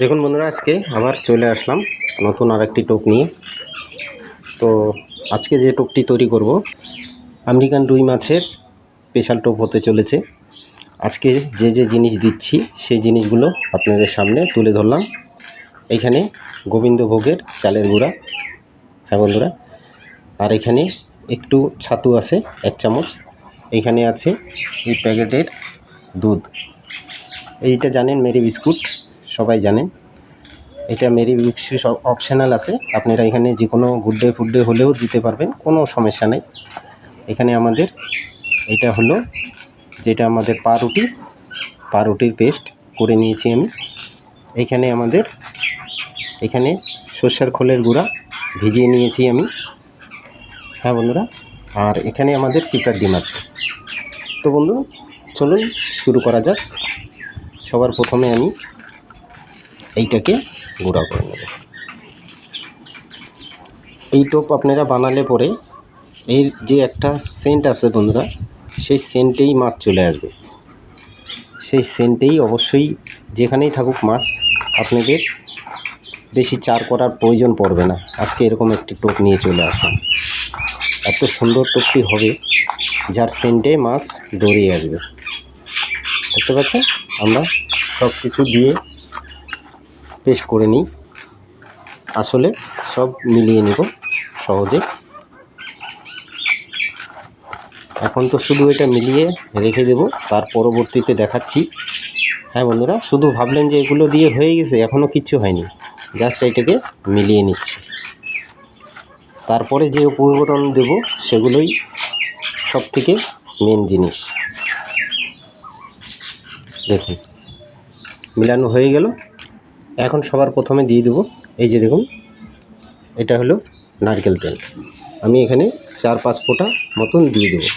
দেখুন বন্ধুরা, আজকে আবার চলে আসলাম নতুন আর একটি টোপ নিয়ে। তো আজকে যে টোপটি তৈরি করব, আমেরিকান রুই মাছের স্পেশাল টোপ হতে চলেছে। আজকে যে যে জিনিস দিচ্ছি, সেই জিনিসগুলো আপনাদের সামনে তুলে ধরলাম। এইখানে গোবিন্দভোগের চালের গুঁড়া। হ্যাঁ বন্ধুরা, আর এখানে একটু ছাতু আছে, এক চামচ। এইখানে আছে এই প্যাকেটের দুধ। এইটা জানেন মেরি বিস্কুট। সবাই জানেন। এটা মেরি বিস্কুট অপশানাল আছে। আপনারা এখানে যে কোনো গুড গুড্ডে ফুড্ডে হলেও দিতে পারবেন, কোনো সমস্যা নেই। এখানে আমাদের এটা হলো, যেটা আমাদের পাউরুটি পাউরুটির পেস্ট করে নিয়েছি আমি। এখানে আমাদের, এখানে সর্ষের খোলের গুঁড়া ভিজিয়ে নিয়েছি আমি। হ্যাঁ বন্ধুরা, আর এখানে আমাদের পিঁপড়ার ডিম আছে। তো বন্ধু, চলুন শুরু করা যাক। সবার প্রথমে আমি এইটাকে গুঁড়া করে নেব। এই টোপ আপনারা বানালে পরে এর যে একটা সেন্ট আছে বন্ধুরা, সেই সেন্টেই মাছ চলে আসবে। সেই সেন্টেই অবশ্যই যেখানেই থাকুক মাছ আপনাদের বেশি চার করার প্রয়োজন পড়বে না। আজকে এরকম একটি টোপ নিয়ে চলে আসলাম। এত সুন্দর টোপটি হবে, যার সেন্টে মাছ দৌড়িয়ে আসবে। দেখতে পাচ্ছেন? আমরা সব কিছু দিয়ে পেস্ট করে নিই। আসলে সব মিলিয়ে নিব সহজে। এখন তো শুধু এটা মিলিয়ে রেখে দেব, তার পরবর্তীতে দেখাচ্ছি। হ্যাঁ বন্ধুরা, শুধু ভাবলেন যে এগুলো দিয়ে হয়ে গেছে এখনও কিচ্ছু হয়নি। জাস্ট এটাকে মিলিয়ে নিচ্ছি। তারপরে যে উপকরণ দেব, সেগুলোই সব থেকে মেন জিনিস। দেখুন, মিলানো হয়ে গেল। এখন সবার প্রথমে দিয়ে দেবো। এই যে দেখুন, এটা হলো নারকেল তেল। আমি এখানে চার পাঁচ ফোঁটা মতন দিয়ে দেবো।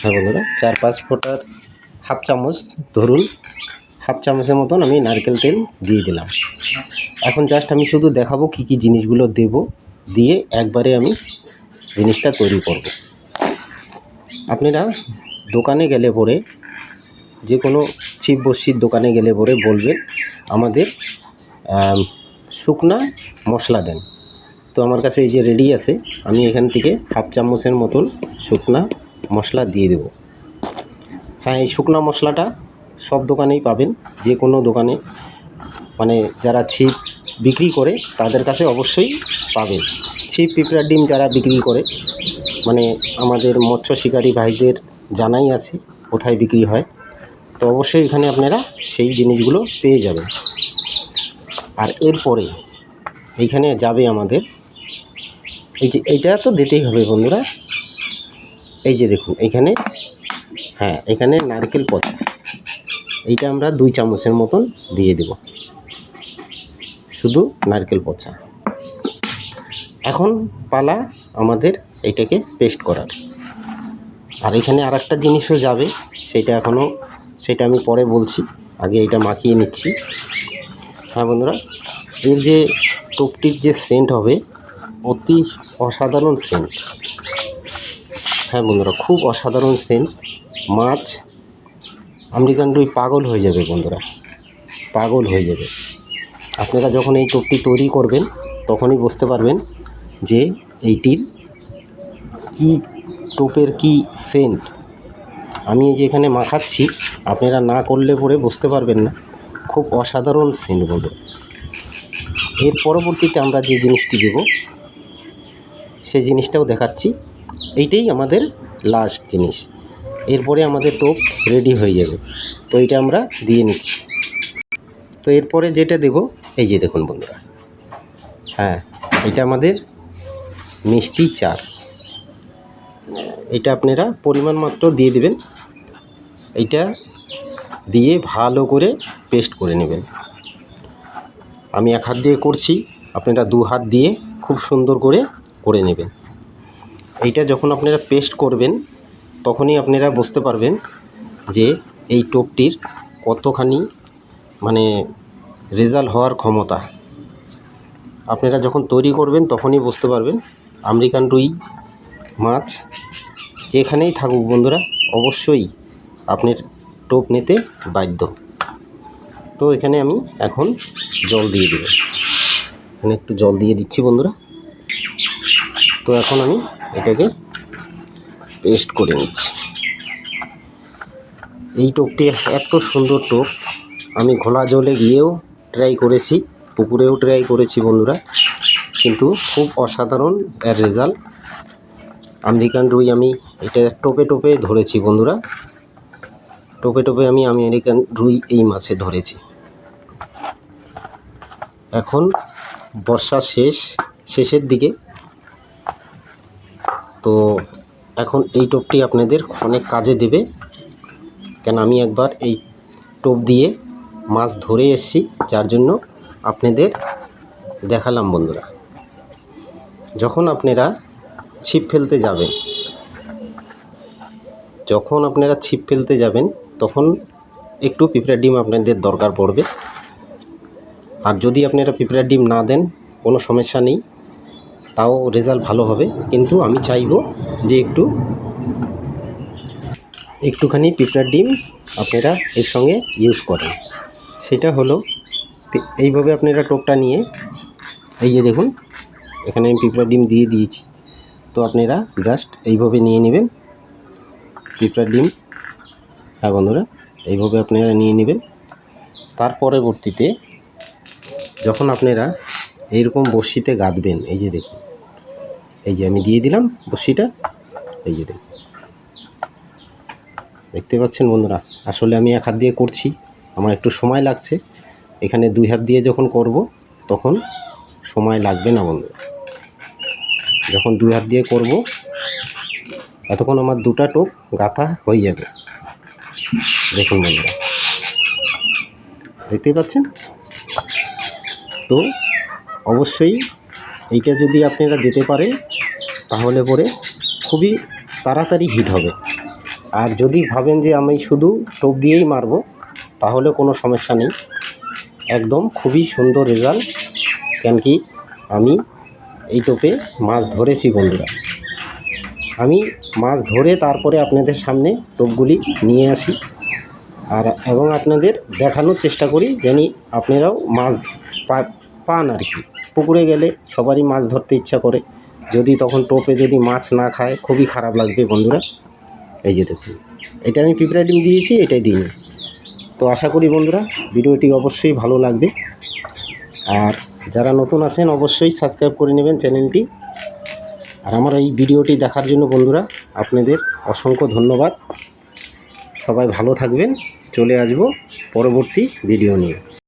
হ্যাঁ বন্ধুরা, চার পাঁচ ফোঁটার হাফ চামচ ধরুন, হাফ চামচের মতন আমি নারকেল তেল দিয়ে দিলাম। এখন জাস্ট আমি শুধু দেখাবো কী কী জিনিসগুলো দেব, দিয়ে একবারে আমি জিনিসটা তৈরি করব। আপনারা দোকানে গেলে পরে, যে কোনো ছিপ বস্যির দোকানে গেলে পরে বলবেন আমাদের শুকনা মশলা দেন। তো আমার কাছে এই যে রেডি আছে, আমি এখান থেকে হাফ চামচের মতন শুকনা মশলা দিয়ে দেব। হ্যাঁ এই শুকনা মশলাটা সব দোকানেই পাবেন, যে কোনো দোকানে। মানে যারা ছিপ বিক্রি করে, তাদের কাছে অবশ্যই পাবেন। ছিপ পিঁপড়ার ডিম যারা বিক্রি করে মানে আমাদের মৎস্য শিকারী ভাইদের জানাই আছে, কোথায় বিক্রি হয়। তো অবশ্যই এখানে আপনারা সেই জিনিসগুলো পেয়ে যাবেন। আর এরপরে এইখানে যাবে আমাদের। এই যে এইটা তো দিতেই হবে বন্ধুরা। এই যে দেখুন এখানে হ্যাঁ এখানে নারকেল পচা। এইটা আমরা দুই চামচের মতন দিয়ে দেব। শুধু নারকেল পচা। এখন পালা আমাদের এইটাকে পেস্ট করার। আর এখানে আর একটা জিনিসও যাবে, সেটা এখনও সেটা আমি পরে বলছি। আগে এটা মাখিয়ে নিচ্ছি। হ্যাঁ বন্ধুরা, এর যে টোপটির যে সেন্ট হবে, অতি অসাধারণ সেন্ট হ্যাঁ বন্ধুরা, খুব অসাধারণ সেন্ট মাছ আমেরিকান রুই পাগল হয়ে যাবে বন্ধুরা। পাগল হয়ে যাবে। আপনারা যখন এই টোপটি তৈরি করবেন, তখনই বুঝতে পারবেন যে এইটির কি টোপের কি সেন্ট আমি এই যে এখানে মাখাচ্ছি আপনারা না করলে পরে বুঝতে পারবেন না। খুব অসাধারণ সেন্ট বলব। এর পরবর্তীতে আমরা যে জিনিসটি দেব, সেই জিনিসটাও দেখাচ্ছি। এইটাই আমাদের লাস্ট জিনিস। এরপরে আমাদের টোপ রেডি হয়ে যাবে। তো এটা আমরা দিয়ে নিচ্ছি। তো এরপরে যেটা দেব, এই যে দেখুন বন্ধুরা। হ্যাঁ এটা আমাদের মিষ্টি চার এটা আপনারা পরিমাণ মাত্র দিয়ে দেবেন। এইটা দিয়ে ভালো করে পেস্ট করে নেবেন। আমি এক হাত দিয়ে করছি, আপনারা দু হাত দিয়ে খুব সুন্দর করে করে নেবেন। এইটা যখন আপনারা পেস্ট করবেন, তখনই আপনারা বুঝতে পারবেন যে এই টোপটির কতখানি মানে রেজাল্ট হওয়ার ক্ষমতা। আপনারা যখন তৈরি করবেন, তখনই বুঝতে পারবেন। আমেরিকান রুই মাছ যেখানেই থাকুক বন্ধুরা, অবশ্যই আপনার টোপ নিতে বাধ্য। তো এখানে আমি এখন জল দিয়ে দেবো। এখানে একটু জল দিয়ে দিচ্ছি বন্ধুরা। তো এখন আমি এটাকে পেস্ট করে নিচ্ছি। এই টোপটি এত সুন্দর টোপ, আমি ঘোলা জলে গিয়েও ট্রাই করেছি, পুকুরেও ট্রাই করেছি বন্ধুরা। কিন্তু খুব অসাধারণ এর রেজাল্ট আমেরিকান রুই আমি এটা টোপে টোপে ধরেছি বন্ধুরা। টোপে টোপে আমি আমেরিকান রুই এই মাছে ধরেছি। এখন বর্ষা শেষ, শেষের দিকে। তো এখন এই টোপটি আপনাদের অনেক কাজে দেবে। কেন আমি একবার এই টোপ দিয়ে মাছ ধরে এসেছি, যার জন্য আপনাদের দেখালাম বন্ধুরা। যখন আপনারা ছিপ ফেলতে যাবেন। যখন আপনারা ছিপ ফেলতে যাবেন, তখন একটু পিঁপড়ার ডিম আপনাদের দরকার পড়বে। আর যদি আপনারা পিঁপড়ার ডিম না দেন, কোনো সমস্যা নেই, তাও রেজাল্ট ভালো হবে। কিন্তু আমি চাইব যে একটু, একটুখানি পিঁপড়ার ডিম আপনারা এর সঙ্গে ইউজ করেন। সেটা হলো, এইভাবে আপনারা টোপটা নিয়ে, এই যে দেখুন, এখানে আমি পিঁপড়ার ডিম দিয়ে দিয়েছি। তো আপনারা জাস্ট এইভাবে নিয়ে নেবেন পিঁপড়ার ডিম। হ্যাঁ বন্ধুরা, এইভাবে আপনারা নিয়ে নেবেন। তার পরবর্তীতে যখন আপনারা এইরকম বড়শিতে গাঁদবেন, এই যে দেখুন, এই যে আমি দিয়ে দিলাম বড়শিটা, এই যে দেখুন। দেখতে পাচ্ছেন বন্ধুরা, আসলে আমি এক হাত দিয়ে করছি, আমার একটু সময় লাগছে। এখানে দুই হাত দিয়ে যখন করব, তখন সময় লাগবে না বন্ধুরা। যখন দুই হাত দিয়ে করব, এতক্ষণ আমার দুটা টোপ গাঁথা হয়ে যাবে। দেখুন বন্ধুরা। দেখতেই পাচ্ছেন? তো অবশ্যই এইটা যদি আপনারা দিতে পারেন, তাহলে পরে খুবই তাড়াতাড়ি হিট হবে। আর যদি ভাবেন যে আমি শুধু টোপ দিয়েই মারবো, তাহলে কোনো সমস্যা নেই। একদম খুবই সুন্দর রেজাল্ট। কেন কি আমি এই টোপে মাছ ধরেছি বন্ধুরা। আমি মাছ ধরে তারপরে আপনাদের সামনে টোপগুলি নিয়ে আসি আর এবং আপনাদের দেখানোর চেষ্টা করি জানি আপনারাও মাছ পান আর কি। পুকুরে গেলে সবারই মাছ ধরতে ইচ্ছা করে। যদি তখন টোপে যদি মাছ না খায়, খুবই খারাপ লাগবে বন্ধুরা। এই যে দেখুন, এটা আমি পিঁপড়া ডিম দিয়েছি, এটাই দিইনি। তো আশা করি বন্ধুরা, ভিডিওটি অবশ্যই ভালো লাগবে। আর যারা নতুন আছেন অবশ্যই সাবস্ক্রাইব করে নেবেন চ্যানেলটি। আর আমার এই ভিডিওটি দেখার জন্য বন্ধুরা, আপনাদের অসংখ্য ধন্যবাদ। সবাই ভালো থাকবেন, চলে আসব পরবর্তী ভিডিও নিয়ে।